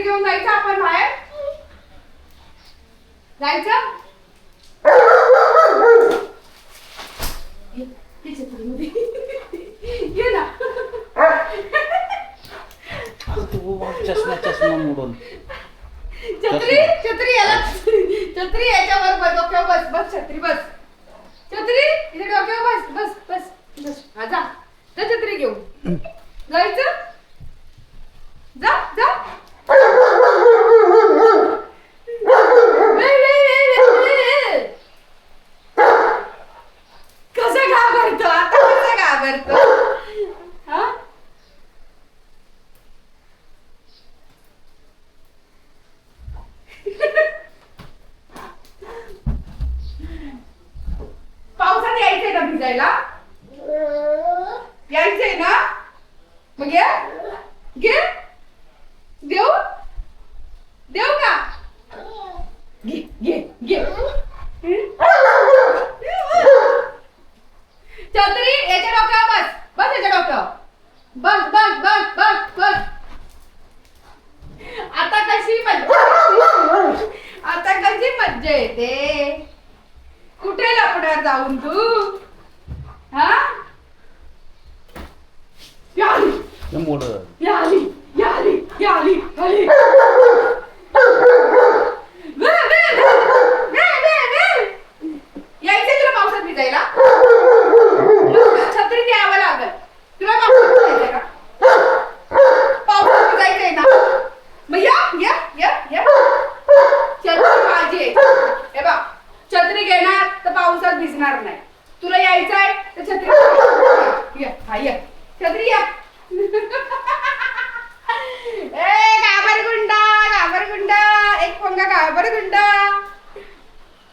छत्री घेऊन जायचं आपण बाहेर? जायचं? चष्मा चष्मा मोडून. छत्री छत्री याला छत्री याच्यावर बस डोक्यावर बस बस छत्री बस. छत्री इथे डोक्यावर बस बस बस बस हा जा जा छत्री घेऊन जायचं जा जा ए, ए, ए, ए, ए, ए. कसं घाबरतो आता कसं घाबरतो हा पावसात यायचंय यायचंय ना? मग घे घे. देऊ? देऊ का? घे घे घे. छत्री याच्या डोक्यावर बस. बस याच्या डोक्यावर. बस बस बस बस बस. आता कशी मज्जा? आता कशी मज्जा येते? कुठे लपणार जाऊन तू? मोड. आली आली आली आली. हा ये छत्री या. ए घाबरगुंडा घाबरगुंडा. एक पंगा घाबरगुंडा.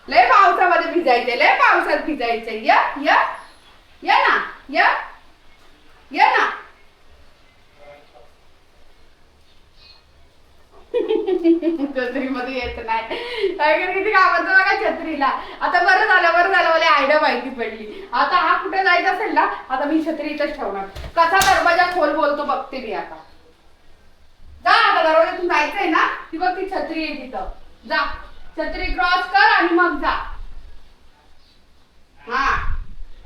लय पावसामध्ये भिजायचे लय पावसात भिजायचे या ना या या ना छत्रीमध्ये येत नाही. किती कामाचं बघा छत्रीला. आता बरं झालं बरं झालं मला आयडिया माहिती पडली. आता हा कुठे जायचं असेल ना आता मी छत्री इथंच ठेवणार. कसा दरवाजा खोल बोलतो बघते मी आता. जा आता दरवाजातून जायचंय ना ती बघ ती छत्री आहे तिथं. जा. छत्री क्रॉस कर आणि मग जा. हा.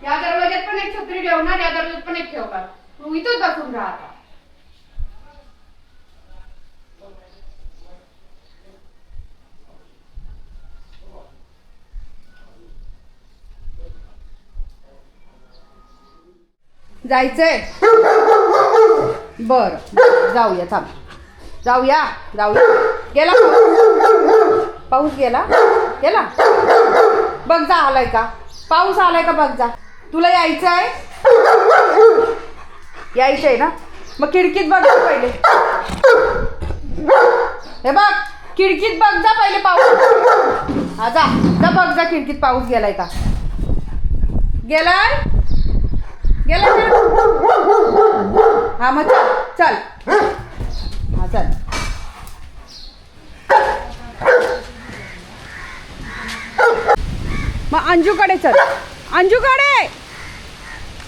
या दरवाज्यात पण एक छत्री ठेवणार या दरवाज्यात पण एक ठेवणार. तू इथंच बसून राहा जायचंय. बर जाऊया थांब. जाऊया जाऊया. गेला? पाऊस? गेला? गेला? बघ जा आलाय का? पाऊस आलाय का बघ जा. तुला यायचं आहे यायचं आहे ना? मग खिडकीत बघ जा पहिले. हे बघ खिडकीत बघ जा पहिले पाऊस. हा जा. जा बघ जा खिडकीत पाऊस गेलाय का? गेलाय? हा मग चल चल. हा चल. मग अंजूकडे चल. अंजूकडे!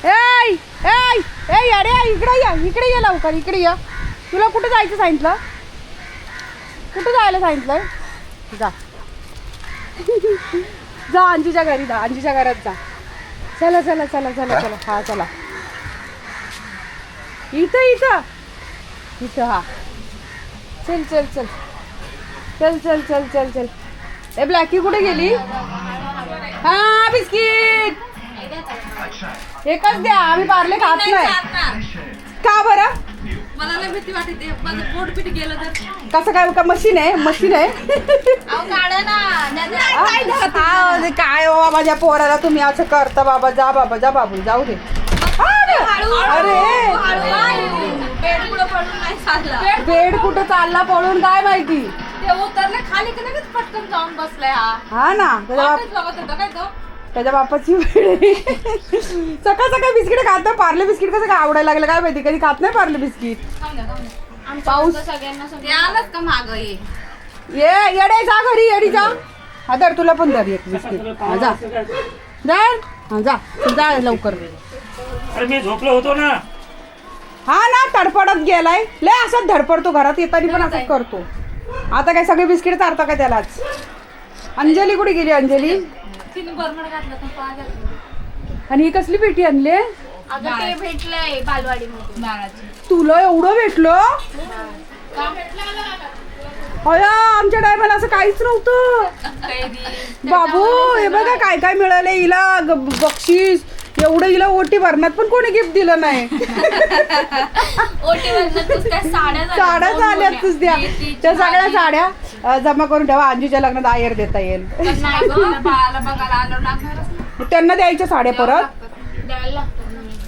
एय एय ए अरे इकडे या इकडे ये लवकर इकडे या. तुला कुठं जायचं सांगितलं? कुठं जायला सांगितलं जा. जा अंजूच्या घरी जा अंजूच्या घरात जा. चला चला चला चला चला. हा चला. इथं इथं. इथं हा. चल चल चल. चल चल चल चल चल. ए ब्लॅकी कुठे गेली? हा बिस्किट. एकच द्या आम्ही पार्ले खात नाही का बरं? भीती वाटते माझं पोट पीठ गेलं तर. कसं काय का मशीन आहे मशीन आहे? अहो काढा ना हा, काय बाबा माझ्या पोराला तुम्ही असं करता बाबा जा बाबा जा बाबू जाऊ दे. अरे बेड पुढे पडून नाही चालला? बेड कुठं चालला पळून काय माहिती? ते उतरले खाली की लगेच पटकन जाऊन बसलाय हा. हा ना त्याच्या बाप वाटच बघत होता काय तो? त्याच्या बापाची वेळ. सकाळ सकाळ बिस्किट खात नाही पार्ले बिस्किट कसं काय आवडायला लागलं काय माहिती कधी खात नाही पार्ले बिस्किट. पाऊस. सगळ्यांना ये? ये येडे जा घरी येडी जा. हा दर तुला पण दर एक बिस्किट. हा जा. दर हा जा. जा लवकर. अरे मी झोपलो होतो ना. हा ना तडफडत गेलाय. लय असाच धडपडतो घरात येताना पण असंच करतो. आता काय सगळे बिस्किट चारता का त्यालाच? अंजली कुठे गेली अंजली? तिने बर्मड घातलं तर पहा घातलं. आणि ही कसली पेटी आणली अगं ते भेटलंय बालवाडी मध्ये बाळाची. तुला एवढं भेटलं? अया आमच्या टायमाला असं काहीच नव्हतं. बाबू हे बघा काय काय मिळालं हिला ग- बक्षीस एवढं हिला ओटी भरण्यात पण कोणी गिफ्ट दिलं नाही. साड्या झाल्यात त्या सगळ्या. साड्या. जमा करून ठेवा अंजूच्या लग्नात आयर देता येईल. त्यांना द्यायच्या साड्या परत.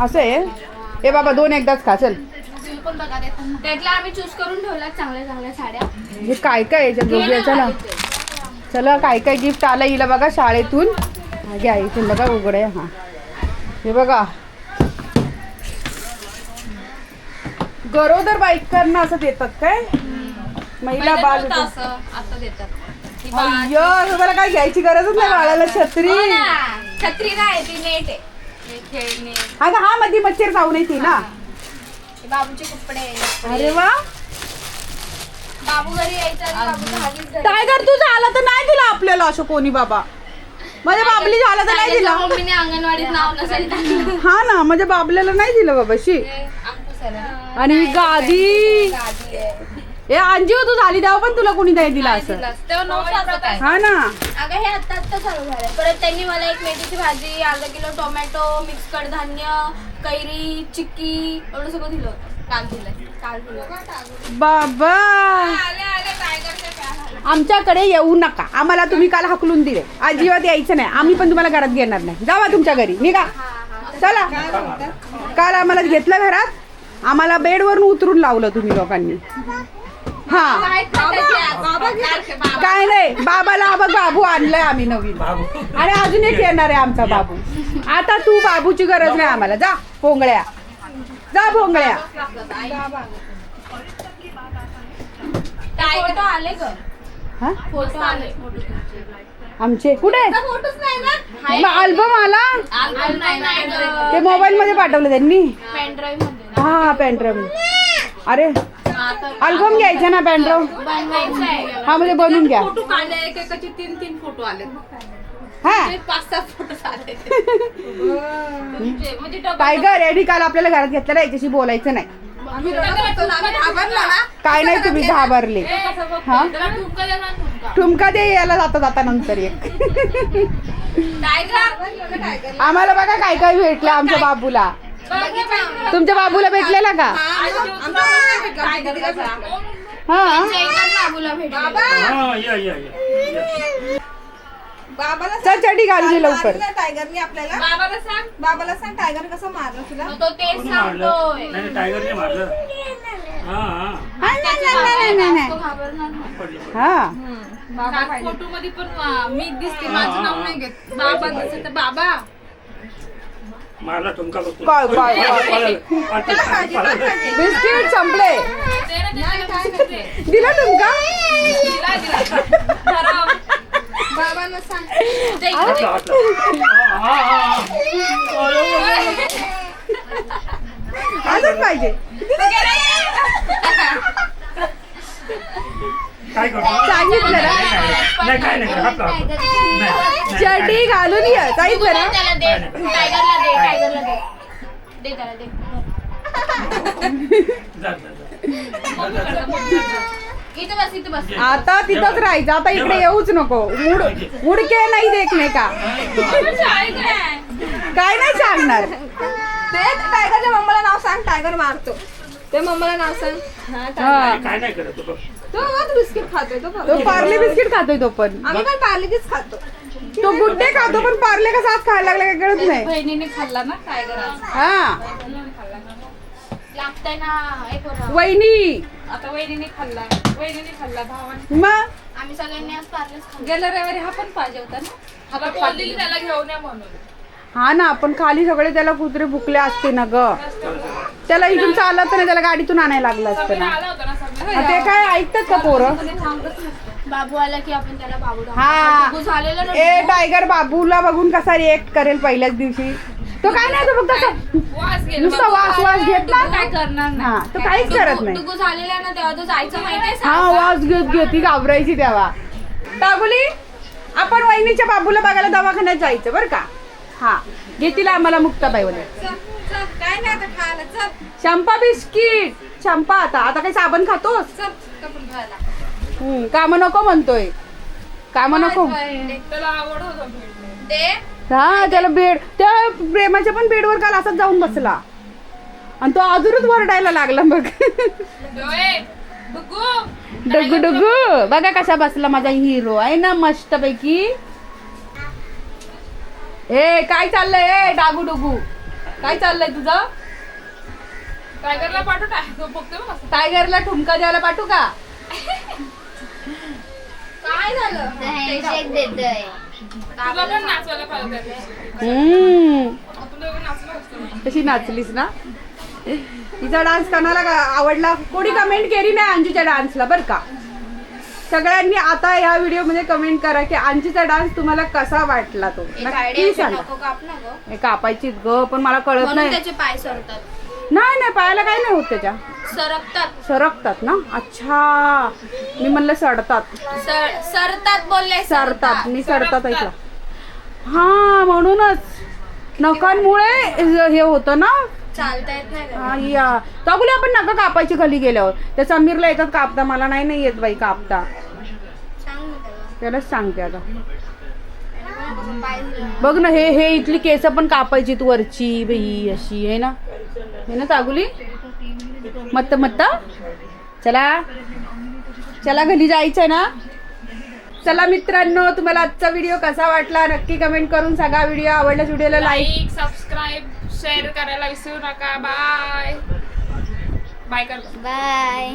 असं आहे? हे बाबा दोन एकदाच खा चल. आम्ही चूज करून ठेवल्या चांगल्या चांगल्या साड्या. हे काय काय बघूया चला चला काय काय गिफ्ट आलं हिला बघा शाळेतून. घ्या इथून बघा उघडे हा. हे बघा. गरोदर बायकांना असं देतात काय? महिला बाल असं, आता देतात. ती अय्यो काय घ्यायची गरजच नाही बाळाला छत्री. हो ना, छत्री नाही ती नेट आहे. खेळणे अगं हा मध्ये मच्छर जाऊ नये ती ना. बाबूचे कपडे अरे वा. बाबू घरी यायचा आणि बाबूचा हावीच घरी. टायगर तू झाला तर नाही दिला आपल्याला असं कोणी बाबा? माझ्या बाबली झाला तर नाही दिला? मम्मीने अंगणवाडीत नाव नसेल टाकलं. हा ना माझ्या बाबल्याला नाही दिलं बाबाशी. अंकुश. आणि ही गादी. गादी आहे. ए अंजू तू झाली तेव्हा पण तुला कोणी नाही दिला नाही असं. तेव्हा. हा ना. अगं हे आता आता चालू झालंय. परत त्यांनी मला एक मेथीची भाजी अर्धा किलो टोमॅटो मिक्स कडधान्य कैरी चिक्की एवढं सगळं दिलं. काल दिलंय. काल दिलं बाबा. आले आले. आमच्याकडे येऊ नका. आम्हाला तुम्ही काल हकलून दिले. अजिबात यायचं नाही. आम्ही पण तुम्हाला घरात घेणार नाही. जावा तुमच्या घरी. निघा. चला. काल आम्हाला घेतलं घरात. आम्हाला बेडवरून उतरून लावलं तुम्ही लोकांनी. हा. काय नाही बाबाला बघ बाबू आणलाय आम्ही नवीन. बाबू. आणि अजून एक येणार आहे आमचा बाबू. आता तू बाबूची गरज नाही आम्हाला. जा भोंगळ्या. जा भोंगळ्या. फोटो आले ग. हा? फोटो आले. आमचे कुठे? फोटोच नाही ना? मग अल्बम आला? ते मोबाईल मध्ये पाठवलं त्यांनी. हा पेनड्राईव्ह अरे अल्बम घ्यायचा ना आहे हा म्हणजे बनवून घ्या. फोटो काढले एक एकाचे तीन तीन फोटो आले. हा. पाच सात फोटो आले तुमचे म्हणजे टायगर या काल आपल्याला घरात घेतलं ना याच्याशी बोलायचं नाही. काय नाही तुम्ही घाबरले. हा? ठुमका दे याला जाता जाता नंतर एक. आम्हाला बघा काय काय भेटलं आमच्या बाबूला. तुमच्या बाबूला भेटलेला का? हा. बाबूला भेटले हा या या या. बाबाला चल चटी घालली लवकर. मारलं टायगरने आपल्याला. बाबाला सांग. बाबाला सांग टायगर कसं मारलं तुला? तो तेच सांगतोय मारलं? नाही टायगरने मारलं. हा हा. हा फोटो मध्ये पण मी दिसते माझं नाव नाही घेत. बाबा दिसत तर बाबा. मारला ठुमका बघतो. बिस्किट संपले. दिला हा. असंच पाहिजे. काय करतो? सांगितलं ना? नाही काय नाही, चटी नाही. घालून ये ना त्याला दे टायगरला दे टायगरला दे. दे त्याला दे. जा, जा, जा. जा, जा, जा. इथं बस इथं बस. आता तिथंच राहायचं आता इकडे येऊच नको. मुड मुडके नाही देखणे का काय नाही सांगणार. ते टायगरच्या मम्माला नाव सांग टायगर मारतो. ते मम्माला नाव सांग. हा. काय नाही करत तो बिस्किट खातोय. तो पार्ले बिस्किट खातोय तो पण. आम्ही पण पार्लेचीच खातो. तो गुड्डे खातो पण पार्ले कसा आज खायला लागला काय कळत नाही. बहिणीने खाल्ला ना टायगर आज हा. लागतंय ना. वहिनी. आता वहिनीने खाल्ला. वहिनीने खाल्ला भावाने. मग? आम्ही सगळ्यांनी आज पार्लेच खाल्लं. गेल्या रविवारी हा पण पाहिजे होता ना? हा पण पाहिजे त्याला घेऊन या म्हणून. हा ना आपण खाली सगळे त्याला कुत्रे भुकले असते ना ग. त्याला इथून चालत नाही त्याला गाडीतून आणायला लागलं असतं ना. आला होता ना सगळं हा, ते काय ऐकतात का पोरं? बाबू आला की आपण त्याला बाबू हा. बाबू झालेलं ए टायगर बाबूला बघून कसा रिएक्ट करेल पहिल्याच दिवशी. तो काय नाही तो फक्त असं वास गेला नुसता वास वास घेतला काय करणार नाही. हा तो काहीच करत नाही. झालेला ना तेव्हा तो जायचं माहितीये हा वास घेत घेत ती घाबरायची तेव्हा. काबुली आपण वहिनीच्या बाबूला बघायला दवाखान्यात जायचं बरं का? हा घेतील आम्हाला मुक्ताबाई बोले काय नाही आता खायला. चल. चंपा बिस्किट. चंपा आता आता काही साबण खातोस? चल खायला. हम्म, काम नको म्हणतोय. काम नको. त्याला आवड होतं भेटलं दे. हा त्याला बेड त्या प्रेमाच्या पण बेडवर काल असाच जाऊन बसला. आणि तो अजूनच वरडायला लागला बघ. बघू डगू. डगू बघा कसा बसला माझा हिरो. आहे ना मस्त पैकी ए काय चाललंय? ए डागू डुगू. काय चाललंय तुझं? टायगरला पाठवू टाय तो बघतो बघ असं. टायगरला ठुमका द्यायला पाठवू का? काय झालं? तुला पण नाचवायला पाहिजे हम्म. आपण दोघं नाचलो असतो. कशी नाचलीस ना? तिचा डान्स कोणाला का- आवडला? कोणी कमेंट केली नाही अंजूच्या डान्सला बरं का? सगळ्यांनी आता ह्या व्हिडिओमध्ये कमेंट करा की अंजूचा डान्स तुम्हाला कसा वाटला तो? एक नक्की आयडिया सांगा. नको काप ना गं. हे कापायची ग पण मला कळत म्हणून नाही. त्याचे पाय सरतात. नाही नाही पायाला काही नाही होत त्याच्या. सरकतात. सरकतात ना? अच्छा. मी म्हणलं सडतात. सर- सरतात बोलले सरतात. मी सरतात ऐकलं. हा म्हणूनच. नखांमुळे हे होतं ना? चालता येत नाही का? या. दाखवले आपण नका कापायची खाली गेल्यावर. त्या समीरला येतात कापता. मला नाही नाही येत बाई कापता. सांग ना त्याला. त्यालाच सांगते आता त्याने पण पाय दिला. बघ ना हे हे इथली केस पण कापायची तू वरची बाई अशी आहे ना? हे ना तागुली मत्त मत्त? चला. चला घरी जायचंय ना? चला मित्रांनो तुम्हाला आजचा व्हिडिओ कसा वाटला? नक्की कमेंट करून सांगा. व्हिडिओ आवडल्यास व्हिडिओला लाईक लाईक सबस्क्राईब शेअर करायला विसरू नका. बाय बाय कर. बाय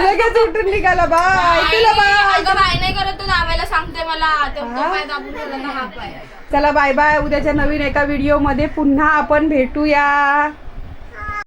लगेच उठून निघाला. बाय. तुला बाय. अगं बाय नाही करत तो दाबायला सांगते मला. तो तो पाय दाबून ठेवला का हा पाय. चला बाय बाय. उद्याच्या नवीन एका व्हिडिओमध्ये पुन्हा आपण भेटूया.